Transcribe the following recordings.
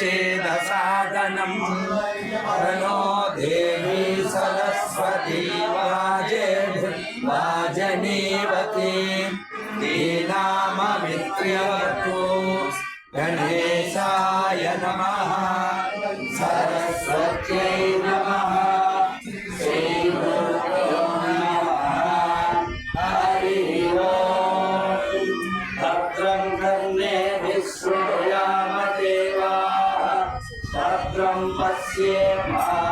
say భద్రం పశ్యేమా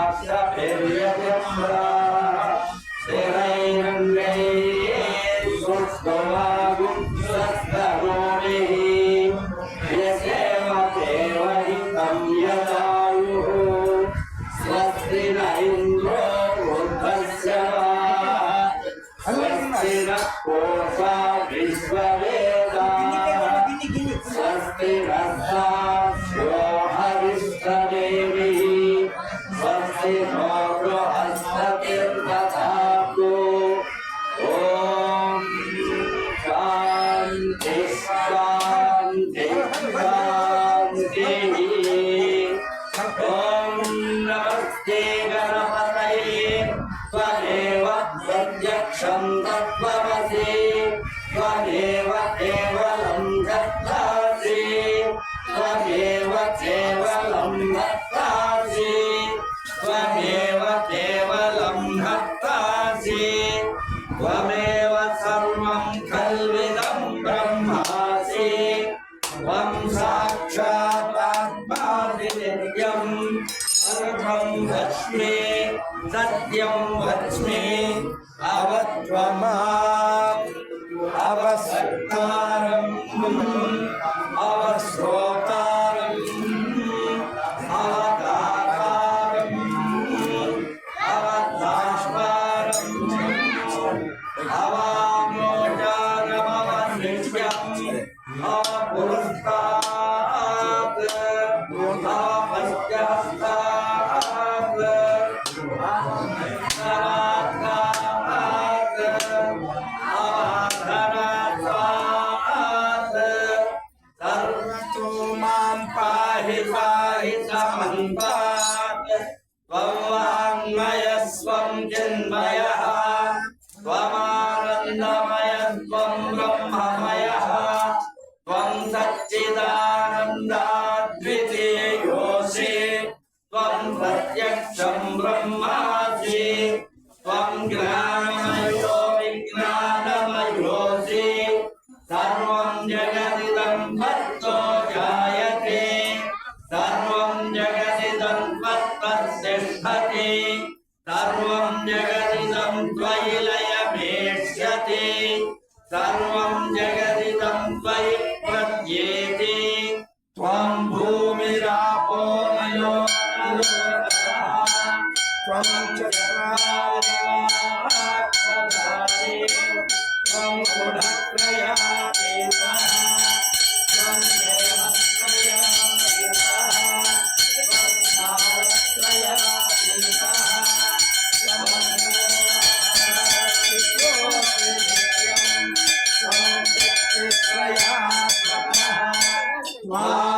అలో అలో త్వం చక్రాదే త్వం గుణత్రయా దేవ త్వం దేవత్రయా దేవ త్వం కాలత్రయా దేవ Wow.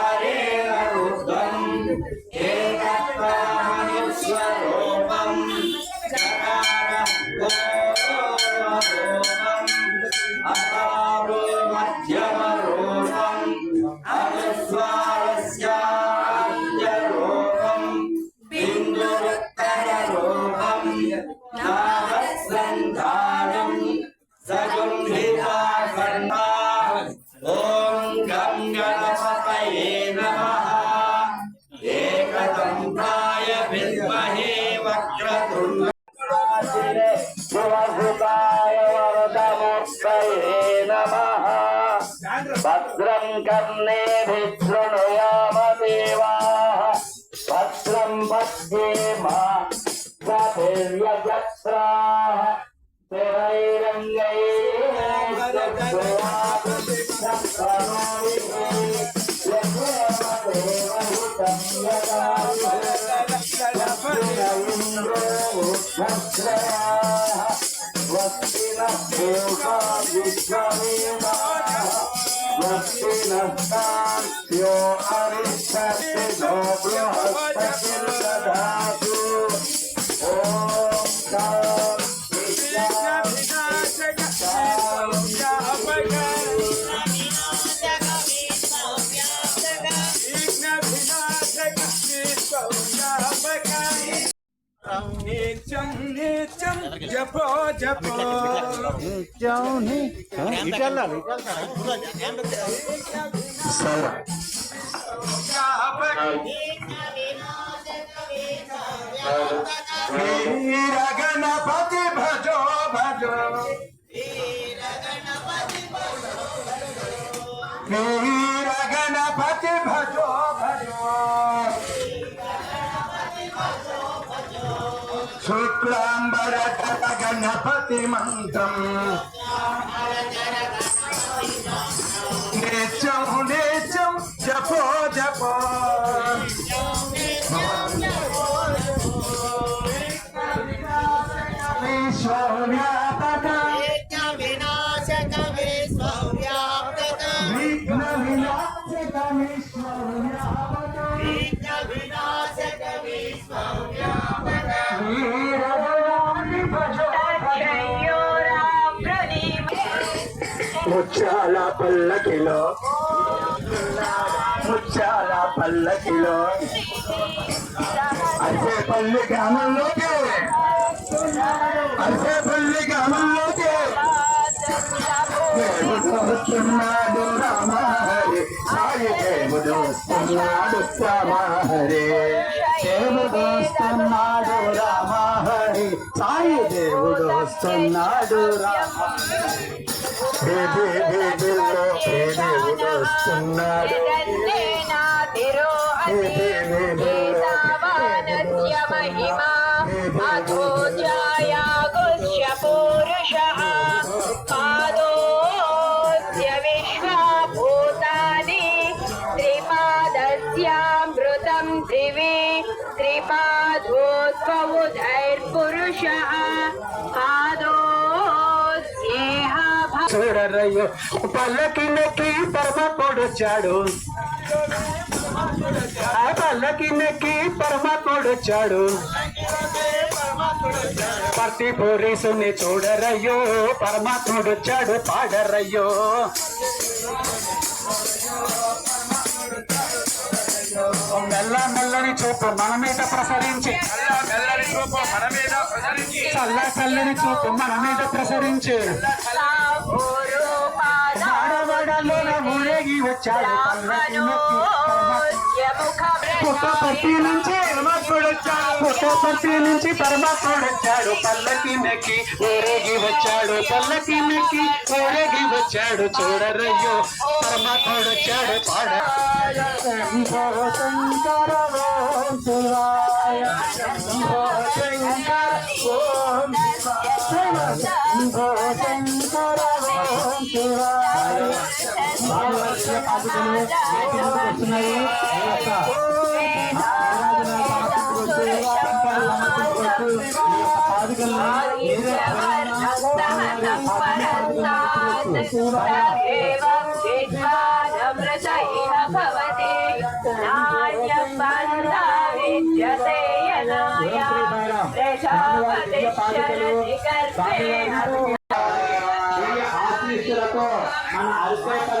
స్వస్తి నూషా విశ్వమేవా స్వస్తి నస్తాంత్యో అరిష్టతి నో బృహస్పతి जपो जपो। जाऊनी निकाल ला सारा मेरा गणपति भजो भजो मेरा गणपति भजो। శుక్లాంబర గణపతి మంత్రం. పల్లకిలో. ముచ్చాల పల్లకిలో. అరిసేపల్లి గ్రామంలోకి. అరిసేపల్లి గ్రామంలోకి. దేవుడు వస్తున్నాడు రామహరి. సాయి దేవుడు వస్తున్నాడు రామహరే. దేవుడు వస్తున్నాడు రామహరి సాయి దేవుడు వస్తున్నాడు రామ బేబీ బేబీలో మహిమా. చూడరయ్యో పల్లకి పరమ పొడొచ్చాడు ఆ పల్లకి నెక్కి పరమాత్ముడు వచ్చాడు పర్తి పోరీసుని చూడరయ్యో పరమాత్ముడు వచ్చాడు పాడరయ్యో. మెల్లని చూపు మన మీద ప్రసరించి. చల్ల చల్లని చూపు మన మీద ప్రసరించి. సాహోరోపాద వాడవాడలోన ఊరేగి వచ్చాడు పల్లకి నెక్కి పరమాత్ముడు పుట్టపర్తి నుంచి పరమాత్ముడు వచ్చాడు పుట్టపర్తి నుంచి పరమాత్ముడు వచ్చాడు పల్లకి నెక్కి ఊరేగి వచ్చాడు పల్లకి నెక్కి ఊరేగి వచ్చాడు చూడరయ్యో పరమాత్ముడు వచ్చాడు పాడ శంభో శంకర ఓం శివాయ శంభో శంకర ఓం శివాయ శంభో శంకర ఓం శివాయ భాగవత పాదుకలు వస్తున్నాయి ఆశ్రితులతో మన అరిసేపల్లి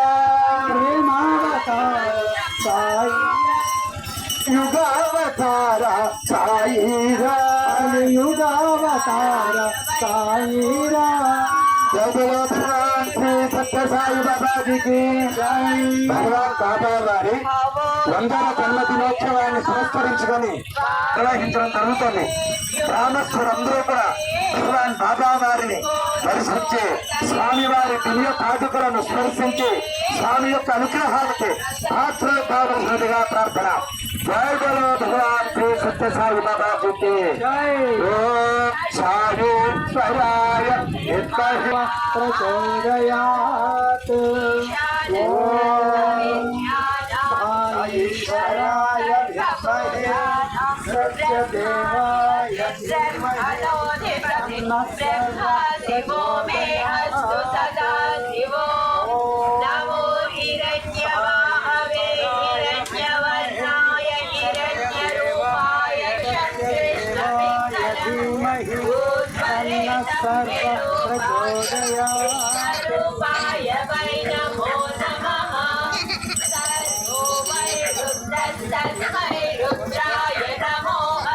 యుగావతార సాయిరా. భగవాన్ శ్రీ సత్య సాయి బాబాజీకి భగవాన్ బాబా వారి వందల జన్మ దినోత్సవాన్ని పురస్కరించుకొని నిర్వహించడం జరుగుతుంది గ్రామస్తులందరూ కూడా భగవాన్ బాబా వారిని దర్శించి స్వామి వారి దివ్య పాదుకలను స్మరించి స్వామి యొక్క అనుగ్రహానికి పాత్రలు కావలసినదిగా ప్రార్థన జై బలో భగవాన్ శ్రీ సత్య సాయి బాబాజీకి సాయేశ్వరాయ ప్రచోదయాత్ సత్యదేవాయ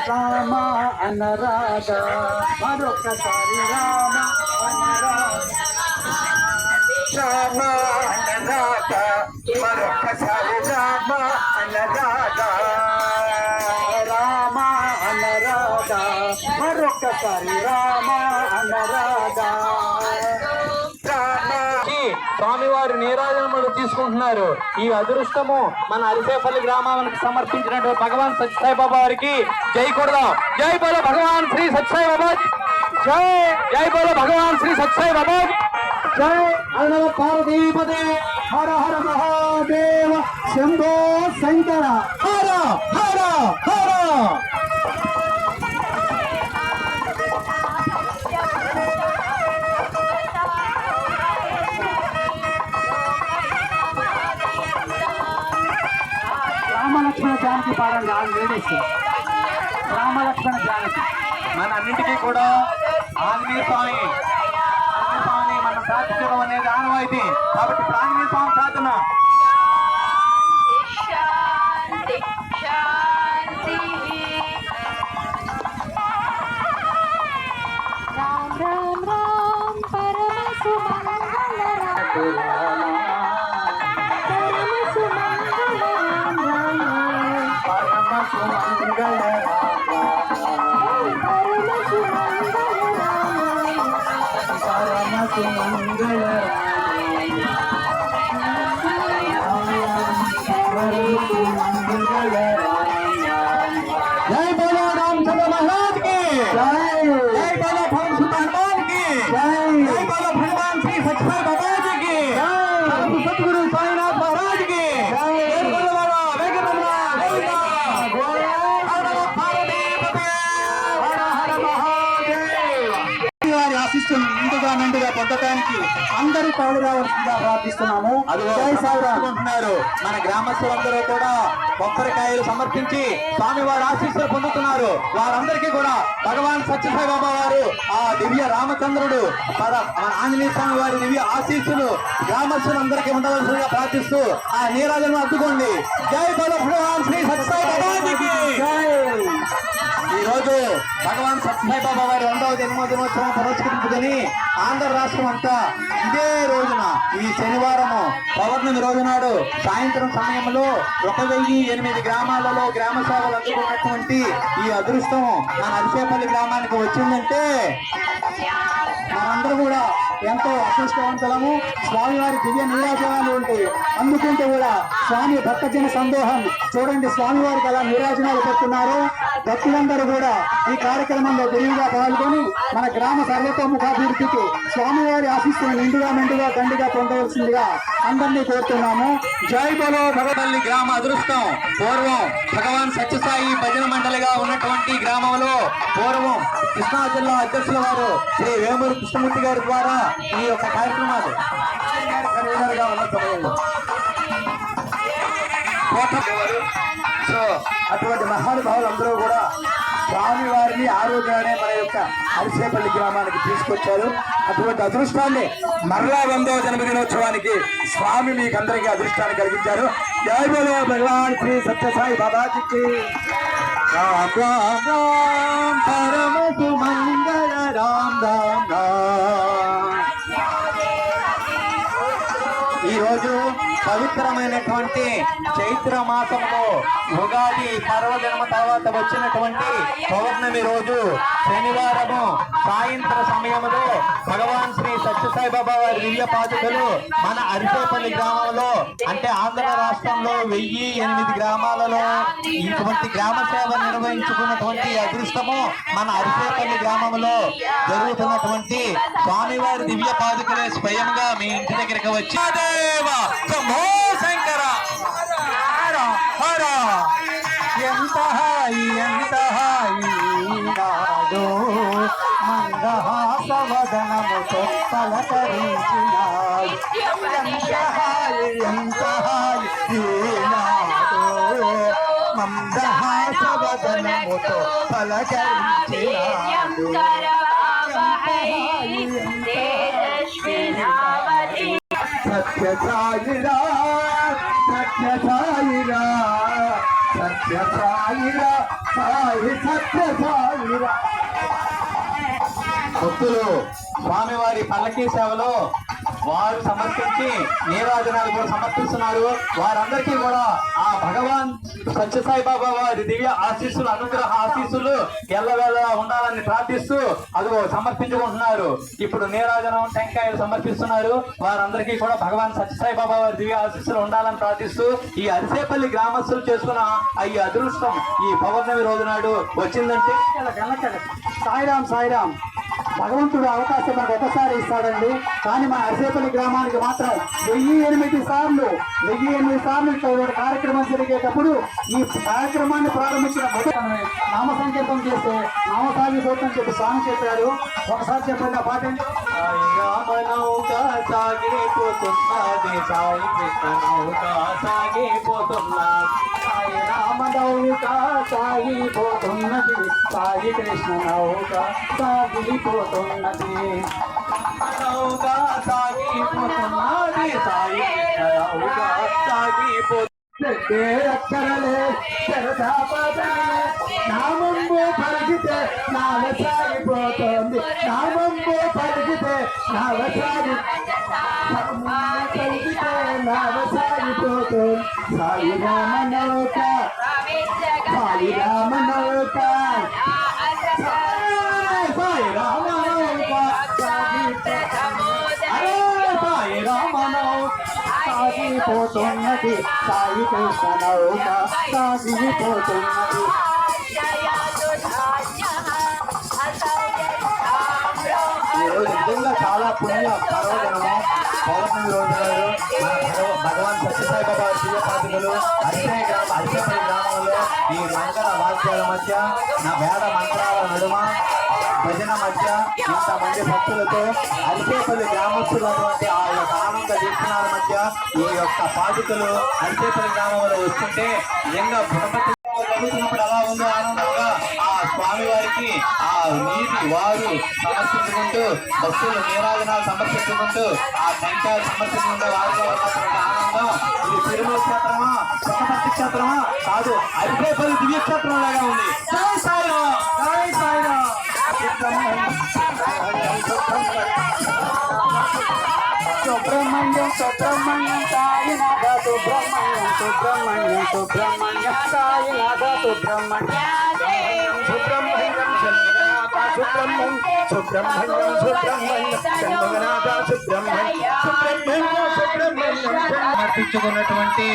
రామ అనరాధ మరొకసారి రామ మరొకసారి రామ అనరాధ రామ మరొకసారి రామ స్వామివారి నీరాజనములు తీసుకుంటున్నారు. ఈ అదృష్టము మన అరిసేపల్లి గ్రామానికి సమర్పించినటువంటి భగవాన్ సత్యసాయి బాబా వారికి. జై కొడదాం. జై బోలో భగవాన్ శ్రీ సత్యసాయి బాబా. జై జై బోలో భగవాన్ శ్రీ సత్యసాయి బాబా జై అన్నవ పార్వతీపదే హర హర మహాదేవ శంభో శంకర హర హర హర రామలక్ష్మణ జానకి పాడండి ఆరు లేడీస్. రామలక్ష్మణ జానకి. మన అన్నింటికీ కూడా ఆంజనేయ స్వామి. ఆంజనేయ స్వామిని మనం ప్రార్థించడం అనేది ఆనవాయితీ కాబట్టి ఇప్పుడు ఆంజనేయ స్వామి ప్రార్థన శాంతి శాంతి. పరమ సుమంగళ సాయిరామ్. అనుకుంటున్నారు మన గ్రామస్తులందరూ కూడా కొబ్బరికాయలు సమర్పించి స్వామివారి ఆశీస్సులు పొందుతున్నారు. వారందరికీ కూడా భగవాన్ సత్యసాయి బాబా వారు ఆ దివ్య రామచంద్రుడు మన ఆంజనేయ స్వామి వారి దివ్య ఆశీస్సులు గ్రామస్తులందరికీ ఉండవలసిందిగా ప్రార్థిస్తూ ఆ నీరాజను అద్దుకోండి జై భగవాన్ శ్రీ సత్యసాయి బాబాజీకి. ఈ రోజు భగవాన్ సత్యసాయి బాబా వారి రెండవ జన్మదినోత్సవం పురస్కరించుకుని ఆంధ్ర రాష్ట్రం అంతా ఇదే రోజున ఈ శనివారము పౌర్ణమి రోజు నాడు సాయంత్రం సమయంలో ఒక వెయ్యి ఎనిమిది గ్రామాలలో గ్రామ సేవలు అందుకున్నటువంటి ఈ అదృష్టం మన అరిసేపల్లి గ్రామానికి వచ్చిందంటే మనందరూ కూడా ఎంతో అదృష్టవంతులము. స్వామివారి దివ్య నీరాజనాలు ఉంటాయి. అందుకుంటే కూడా స్వామి భక్తజన సందోహం. చూడండి స్వామివారికి అలా నీరాజనాలు పెట్టున్నారు భక్తులందరూ కూడా ఈ కార్యక్రమంలో విరివిగా పాల్గొని మన గ్రామ సర్వతోముఖాభివృద్ధికి స్వామివారి ఆశిస్తున్న నిండుగా మెండుగా దండిగా పొందవలసిందిగా అందరినీ కోరుతున్నాము. జై బలో భగవల్లి గ్రామ అదృష్టం. పూర్వం భగవాన్ సత్యసాయి భజన మండలిగా ఉన్నటువంటి గ్రామంలో పూర్వం కృష్ణా జిల్లా అధ్యక్షుల వారు శ్రీ వేమూరు కృష్ణమూర్తి గారి ద్వారా ఈ యొక్క కార్యక్రమాలు కన్వీనర్గా ఉన్న సమయంలో సో అటువంటి మహానుభావులు అందరూ కూడా స్వామివారిని ఆరోగ్యాన్ని ఆ రోజునే మన యొక్క అరిసేపల్లి గ్రామానికి తీసుకొచ్చారు. అటువంటి అదృష్టాన్ని మరలా వందో జన్మదినోత్సవానికి స్వామి మీకు అందరికీ అదృష్టాన్ని కలిగించారు. జై బోలో భగవాన్ శ్రీ సత్యసాయి బాబాజీకి. రామ్ రామ్ రామ్ పరమ సుమంగళ రామ్ రామ్ రామ్. పవిత్రమైనటువంటి చైత్ర మాసంలో ఉగాది పర్వదినం తర్వాత వచ్చినటువంటి పౌర్ణమి రోజు శనివారము సాయంత్ర సమయంలో భగవాన్ శ్రీ సత్యసాయి బాబా వారి దివ్య పాదుకలు మన అరిసేపల్లి గ్రామంలో అంటే ఆంధ్ర రాష్ట్రంలో వెయ్యి ఎనిమిది గ్రామాలలో ఇటువంటి గ్రామ సేవ నిర్వహించుకున్నటువంటి అదృష్టము మన అరిసేపల్లి గ్రామంలో జరుగుతున్నటువంటి స్వామివారి దివ్య పాదుకలే స్వయంగా మీ ఇంటి దగ్గరికి వచ్చి దేవ శంభో హర ఎంత హాయి ఎంత హాయి నాదో మందహాసవదనముతో పలకరించినాడు ఎంత హాయి ఎంత హాయి నాదో మందహాసవదనముతో పలకరించినాడు సత్య సాయిరా సత్య సాయిరా సత్య సాయిరా సాయి సత్య సాయిరా భక్తులు స్వామివారి పల్లకీ సేవలో వారు సమర్పించి నీరాజనాలు కూడా సమర్పిస్తున్నారు. వారందరికీ కూడా భగవాన్ సత్యసాయి బాబా వారి దివ్య ఆశీస్సులు అనుగ్రహ ఆశీస్సులు ఎల్లవేళ ఉండాలని ప్రార్థిస్తూ అదిగో సమర్పించుకుంటున్నారు. ఇప్పుడు నీరాజనం టెంకాయలు సమర్పిస్తున్నారు. వారందరికీ కూడా భగవాన్ సత్యసాయి బాబా వారి దివ్య ఆశీస్సులు ఉండాలని ప్రార్థిస్తూ ఈ అరిసేపల్లి గ్రామస్తులు చేసుకున్న ఈ అదృష్టం ఈ పౌర్ణమి రోజు నాడు వచ్చిందంటే సాయిరాం సాయిరాం భగవంతుడు అవకాశం మనకు ఒకసారి ఇస్తాడండి. కానీ మన అరసేపల్లి గ్రామానికి మాత్రం వెయ్యి ఎనిమిది సార్లు వెయ్యి ఎనిమిది సార్లు ఇక్కడ కార్యక్రమం జరిగేటప్పుడు ఈ కార్యక్రమాన్ని ప్రారంభించిన మొదట నామ సంకీర్తం చేస్తే నామసాగి సూత్రం చెప్పి స్వామి చెప్పారు ఒకసారి చెప్పండి ఆ పాట రామ నౌక సాగిపోతున్నది సాయి కృష్ణ నౌక సాగిపోతున్నది నౌక సాగిపోతున్నది సాయి కృష్ణ నౌక సాగిపోతున్నది అక్షరలే శరదాపదలే నామంబు పలికితే నావ సాగిపోతుంది నామంబు పలికితే నావ సాగి పలికితే నావ సాగిపోతుంది సాయి రామ ติสายิโกสนาโอกาสายิโกจงนาติ రోజు నిజంగా చాలా పుణ్య పర్వదినము పౌర్ణమి రోజు నాడు భగవాన్ సత్యసాయిబాబా దివ్య పాదుకలు అరిసే గ్రామ అరిసేపల్లి గ్రామంలో ఈ మంగళ వాద్యాల మధ్య నా వేద మంత్రాల నడుమ భజన మధ్య ఇంతమంది భక్తులతో అరిసేపల్లి గ్రామస్తులటువంటి ఆ యొక్క ఆనంద దీక్షణాల మధ్య ఈ యొక్క పాదుకలు అరిసేపల్లి గ్రామంలో వస్తుంటే నిజంగా గుణపతి చదువుతున్నప్పుడు ఎలా ఉందో ఆనందంగా ఆ స్వామి వారికి ఆ నీటి వారు సమర్పించుకుంటూ భక్తులు నీరాజనాలు సమర్పించుకుంటూ ఆ టెంకాయలు సమర్పించుకుంటూ వారిలో ఉన్నటువంటి ఆనందం. ఇది తిరుమల క్షేత్రమా సుఖపర్తి క్షేత్రమా కాదు అరిపేపల్లి దివ్య క్షేత్రం లాగా ఉంది. జై సాయిరామ్ జై సాయిరామ్. సుబ్రహ్మణ్యం సుబ్రహ్మణ్యం సాయినాథ సుబ్రహ్మణ్యం సుబ్రహ్మణ్యం సుబ్రహ్మణ్యం సాయినాథ సుబ్రహ్మణ్యం. సుబ్రహ్మణ్యం సుబ్రహ్మణ్యం సుబ్రహ్మణ్యం సుబ్రహ్మణ్యం సుబ్రహ్మణ్యం సుబ్రహ్మణ్యం సుబ్రహ్మణ్యం. సమర్పించుకున్నటువంటి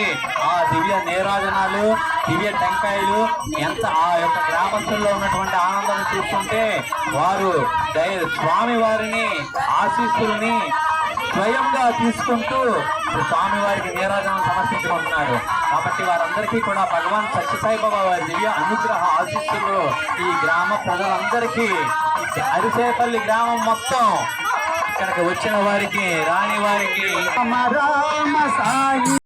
ఆ దివ్య నేరాజనాలు దివ్య టెంకాయలు ఎంత ఆ యొక్క గ్రామస్తుల్లో ఉన్నటువంటి ఆనందం చూస్తుంటే వారు స్వామి వారిని ఆశీస్సుల్ని స్వయంగా తీసుకుంటూ స్వామివారికి నీరాజనం సమర్పించుకుంటున్నారు కాబట్టి వారందరికీ కూడా భగవాన్ సత్యసాయిబాబా వారి దివ్య అనుగ్రహ ఆశీస్సులు ఈ గ్రామ ప్రజలందరికీ. అరిసేపల్లి గ్రామం మొత్తం ఇక్కడికి వచ్చిన వారికి రాని వారికి. రామ సాయి.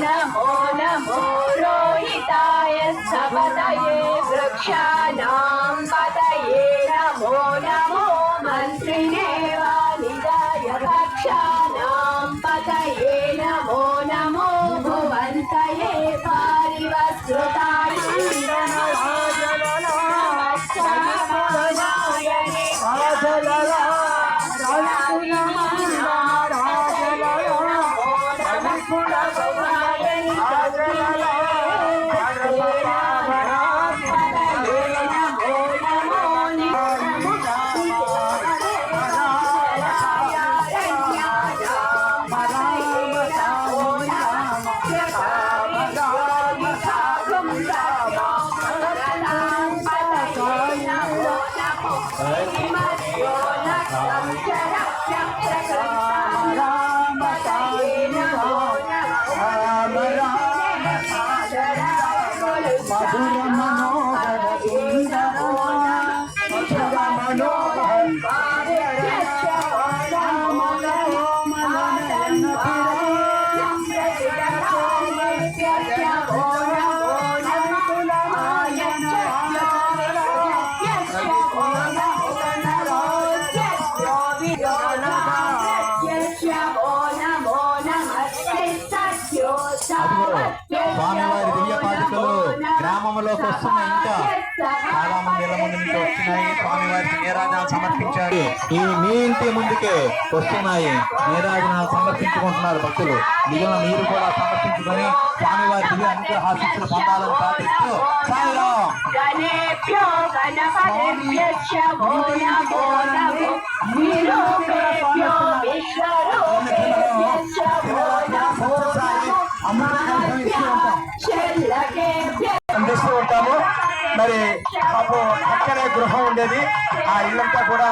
పదయే నమో నమో రోహితాయ సపదయే వృక్షాణాం పదయే నమో Tchau. ఈ మీ ఇంటి ముందుకే వస్తున్నాయి. నీరాజనాలు సమర్పించుకుంటున్నారు భక్తులు. మిగిలిన మీరు కూడా సమర్పించుకొని స్వామివారి దివ్య అనుగ్రహాశిస్సులు పొందాలని ప్రార్థిస్తూ అందిస్తూ ఉంటాము. మరి మాకు అక్కడే గృహం ఉండేది. ఆ ఇల్లంతా కూడా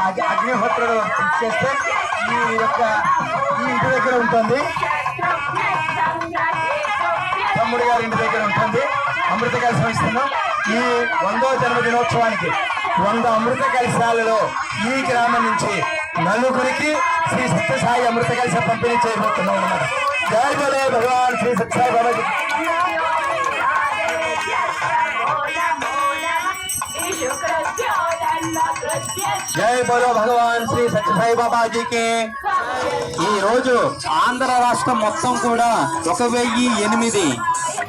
అగ్నిహోత్రుడు చేస్తే ఈ యొక్క ఈ ఇంటి దగ్గర ఉంటుంది. తమ్ముడు గారి ఇంటి దగ్గర ఉంటుంది. అమృత కలిసి ఇస్తున్నాం ఈ వందో జన్మదినోత్సవానికి వంద అమృత కలశాలలో ఈ గ్రామం నుంచి నలుగురికి శ్రీ సత్యసాయి అమృత కలశ పంపిణీ చేయబోతున్నాం అన్నమాట. జై బలే భగవాన్ శ్రీ సత్యసాయి బాబాజీ. శుక్ర జై బోలో భగవాన్ శ్రీ సత్యసాయి బాబాజీకి. ఈ రోజు ఆంధ్ర రాష్ట్రం మొత్తం కూడా ఒక వెయ్యి ఎనిమిది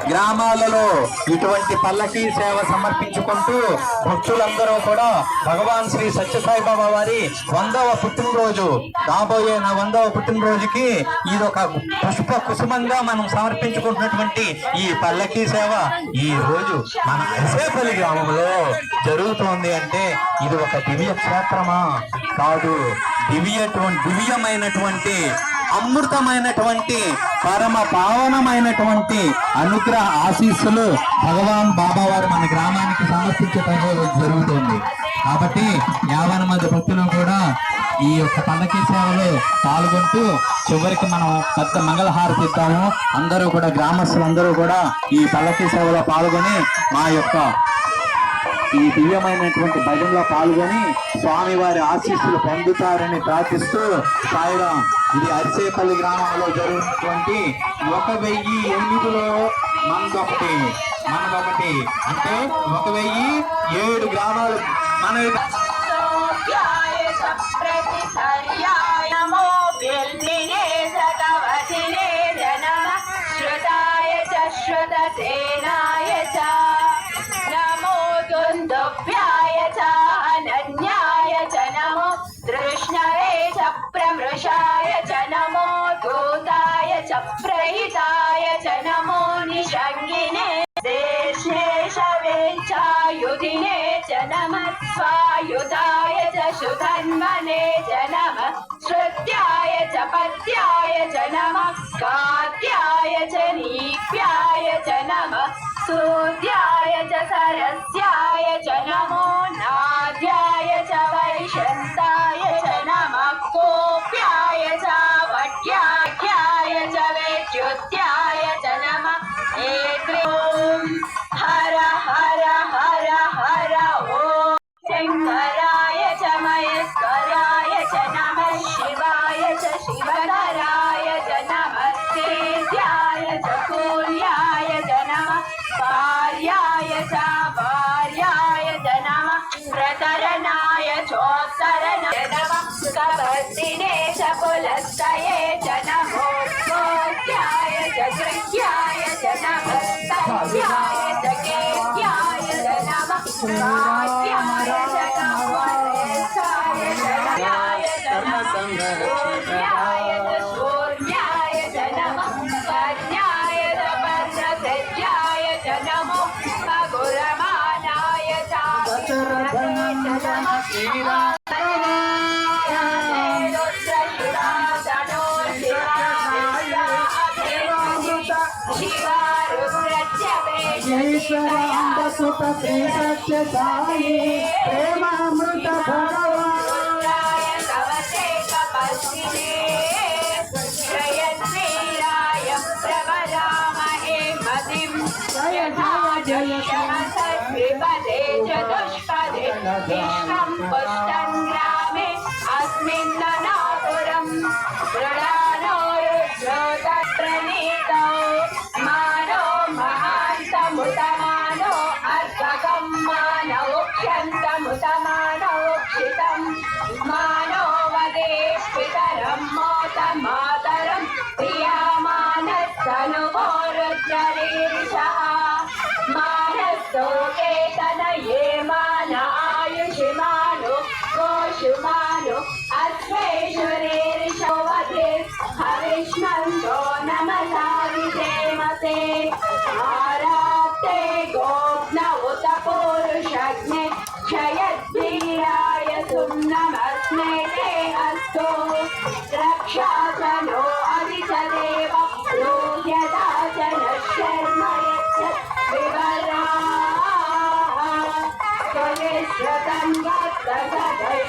గ్రామాలలో ఇటువంటి పల్లకీ సేవ సమర్పించుకుంటూ భక్తులందరూ కూడా భగవాన్ శ్రీ సత్యసాయిబాబా వారి వందవ పుట్టినరోజు రాబోయే నా వందవ పుట్టినరోజుకి ఇది ఒక పుష్ప కుసుమంగా మనం సమర్పించుకుంటున్నటువంటి ఈ పల్లకీ సేవ ఈ రోజు మన అరిసేపల్లి గ్రామంలో జరుగుతోంది అంటే ఇది ఒక దివ్య క్షేత్రమా? కాదు దివ్యటువంటి దివ్యమైనటువంటి అమృతమైనటువంటి పరమ పావనమైనటువంటి అనుగ్రహ ఆశీస్సులు భగవాన్ బాబా వారు మన గ్రామానికి సమర్పించడం జరుగుతుంది. కాబట్టి యాభై మంది భక్తులు కూడా ఈ యొక్క పల్లకీ సేవలో పాల్గొంటూ చివరికి మనం పెద్ద మంగళహారతి ఇద్దాము. అందరూ కూడా గ్రామస్తులందరూ కూడా ఈ పల్లకీ సేవలో పాల్గొని మా యొక్క ఈ దివ్యమైనటువంటి భజనలో పాల్గొని స్వామివారి ఆశీస్సులు పొందుతారని ప్రార్థిస్తూ సాయిరాం ఇది అరిసేపల్లి గ్రామంలో జరుగుతున్నటువంటి ఒక వెయ్యి ఎనిమిదిలో మనదొకటి మనదొకటి అంటే ఒక వెయ్యి ఏడు గ్రామాలు మన तन्मने च नमः, श्रुत्याय च पत्याय च नमः कात्याय च नीप्याय च नमः, सूर्याय च सरस्या ప్రేమ సత్య ప్రేమామృత